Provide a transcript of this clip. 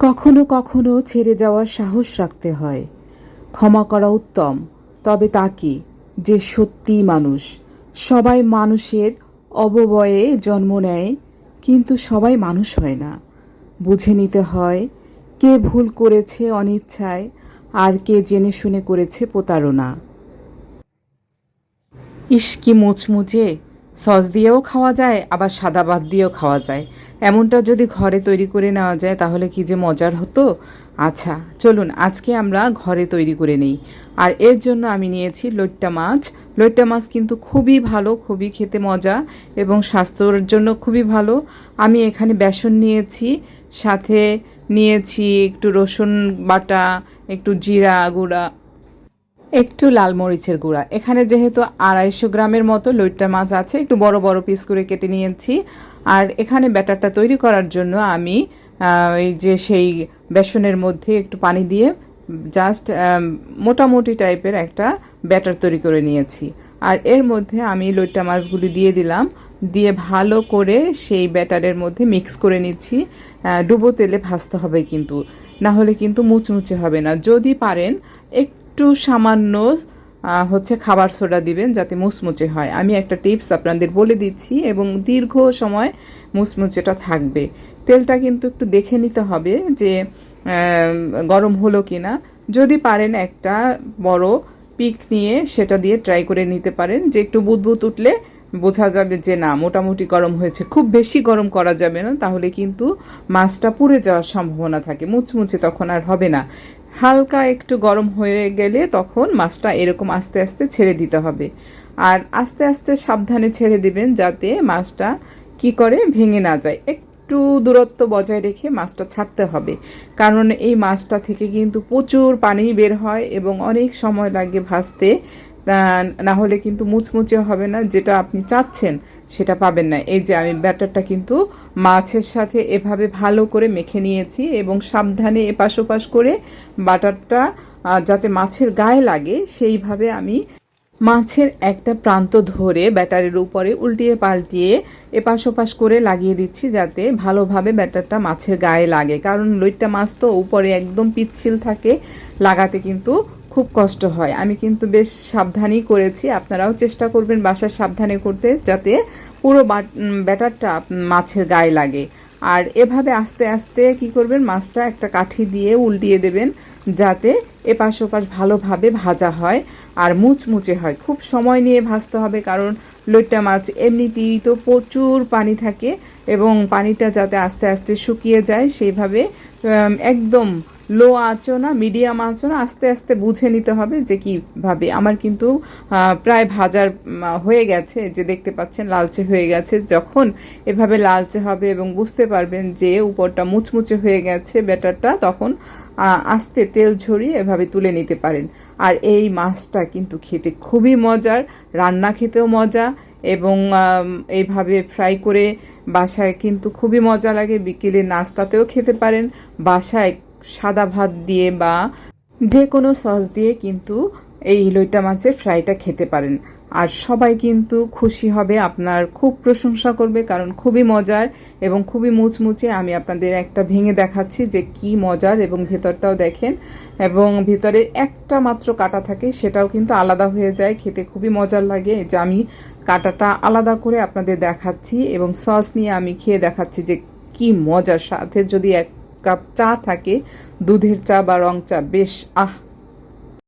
কখনো কখনো ছেড়ে যাওয়ার সাহস রাখতে হয়। ক্ষমা করা উত্তম, তবে তা কি? যে সত্যি মানুষ, সবাই মানুষের অববয়ে জন্ম নেয়, কিন্তু সবাই মানুষ হয় না। বুঝে নিতে হয়, কে ভুল করেছে অনিচ্ছায়, আর কে জেনে শুনে করেছে প্রতারণা। ইস কি মুচমুচে সস দিয়েও খাওয়া যায়, আবার সাদা ভাত দিয়েও খাওয়া যায়। এমনটা যদি ঘরে তৈরি করে নেওয়া যায়, তাহলে কি যে মজার হতো? আচ্ছা চলুন, আজকে আমরা ঘরে তৈরি করে নেই। আর এর জন্য আমি নিয়েছি লইট্টা মাছ। লইট্টা মাছ কিন্তু খুবই ভালো, খুবই খেতে মজা এবং স্বাস্থ্যর জন্য খুবই ভালো। আমি এখানে বেসন নিয়েছি, সাথে নিয়েছি একটু রসুন বাটা, একটু জিরা গুঁড়া। একটু লাল মরিচের গুঁড়া। এখানে যেহেতু আড়াইশো গ্রামের মতো লইট্টা মাছ আছে, একটু বড় বড় পিস করে কেটে নিয়েছি। আর এখানে ব্যাটারটা তৈরি করার জন্য আমি এই যে সেই বেসনের মধ্যে একটু পানি দিয়ে জাস্ট মোটামুটি টাইপের একটা ব্যাটার তৈরি করে নিয়েছি। আর এর মধ্যে আমি লইট্টা মাছগুলি দিয়ে দিলাম। দিয়ে ভালো করে সেই ব্যাটারের মধ্যে মিক্স করে নিচ্ছি। ডুবো তেলে ভাজতে হবে কিন্তু। না হলে কিন্তু মুচমুচে হবে না। যদি পারেন, একটু সামান্য হচ্ছে খাবার সোডা দিবেন যাতে মুচমুচে হয়। আমি একটা টিপস আপনাদের বলে দিচ্ছি এবং দীর্ঘ সময় মুচমুচেটা থাকবে। তেলটা কিন্তু একটু দেখে নিতে হবে যে গরম হলো কি না যদি পারেন একটা বড় পিক নিয়ে সেটা দিয়ে ট্রাই করে নিতে পারেন। যে একটু বুদবুদ উঠলে বোঝা যাবে যে না, মোটামুটি গরম হয়েছে। খুব বেশি গরম করা যাবে না, তাহলে কিন্তু মাছটা পুড়ে যাওয়ার সম্ভাবনা থাকে। মুচমুচে তখন আর হবে না। হালকা একটু গরম হয়ে গেলে তখন মাছটা এরকম আস্তে আস্তে ছেড়ে দিতে হবে। আর আস্তে আস্তে সাবধানে ছেড়ে দিবেন যাতে মাছটা কি করে ভেঙে না যায়। একটু দূরত্ব বজায় রেখে মাছটা ছাড়তে হবে। কারণ এই মাছটা থেকে কিন্তু প্রচুর পানি বের হয় এবং অনেক সময় লাগে ভাজতে। না হলে কিন্তু মুচমুচে হবে না, যেটা আপনি চাচ্ছেন, সেটা পাবেন না। এই যে আমি ব্যাটারটা কিন্তু মাছের সাথে এভাবে ভালো করে মেখে নিয়েছি এবং সাবধানে এপাশ ওপাশ করে বাটারটা যাতে মাছের গায়ে লাগে, সেইভাবে আমি মাছের একটা প্রান্ত ধরে ব্যাটারের উপরে উল্টিয়ে পাল্টিয়ে এপাশ ওপাশ করে লাগিয়ে দিচ্ছি, যাতে ভালোভাবে ব্যাটারটা মাছের গায়ে লাগে। কারণ লইট্টা মাছ তো উপরে একদম পিচ্ছিল থাকে, লাগাতে কিন্তু খুব কষ্ট হয়। আমি কিন্তু বেশ সাবধানেই করেছি। আপনারাও চেষ্টা করবেন বাসায় সাবধানে করতে যাতে পুরো ব্যাটারটা মাছের গায়ে লাগে। আর এভাবে আস্তে আস্তে কি করবেন, মাছটা একটা কাঠি দিয়ে উল্টিয়ে দেবেন যাতে এপাশ ওপাশ ভালোভাবে ভাজা হয় আর মুচমুচে হয়। খুব সময় নিয়ে ভাজতে হবে কারণ লইট্টা মাছ এমনিতেই তো প্রচুর পানি থাকে এবং পানিটা যাতে আস্তে আস্তে শুকিয়ে যায় সেইভাবে একদম লো আঁচও না, মিডিয়াম আঁচও না, আস্তে আস্তে বুঝে নিতে হবে যে কীভাবে আমার কিন্তু প্রায় ভাজার হয়ে গেছে, যে দেখতে পাচ্ছেন লালচে হয়ে গেছে। যখন এভাবে লালচে হবে এবং বুঝতে পারবেন যে উপরটা মুচমুচে হয়ে গেছে ব্যাটারটা, তখন আস্তে তেল ঝরিয়ে এভাবে তুলে নিতে পারেন। আর এই মাছটা কিন্তু খেতে খুবই মজার, রান্না খেতেও মজা এবং এইভাবে ফ্রাই করে বাসায় কিন্তু খুবই মজা লাগে। বিকেলে নাস্তাতেও খেতে পারেন। বাসায় সাদা ভাত দিয়ে বা যে কোনো সস দিয়ে কিন্তু এই লইটা মাছের ফ্রাইটা খেতে পারেন। আর সবাই কিন্তু খুশি হবে, আপনার খুব প্রশংসা করবে, কারণ খুবই মজার এবং খুবই মুচমুচে আমি আপনাদের একটা ভেঙে দেখাচ্ছি যে কি মজার এবং ভেতরটাও দেখেন। এবং ভেতরে একটা মাত্র কাটা থাকে, সেটাও কিন্তু আলাদা হয়ে যায়, খেতে খুবই মজার লাগে। যে আমি কাটাটা আলাদা করে আপনাদের দেখাচ্ছি এবং সস নিয়ে আমি খেয়ে দেখাচ্ছি যে কি মজার, সাথে যদি এক কাপ চা থাকে দুধের চা বা রং চা বেশ আহ!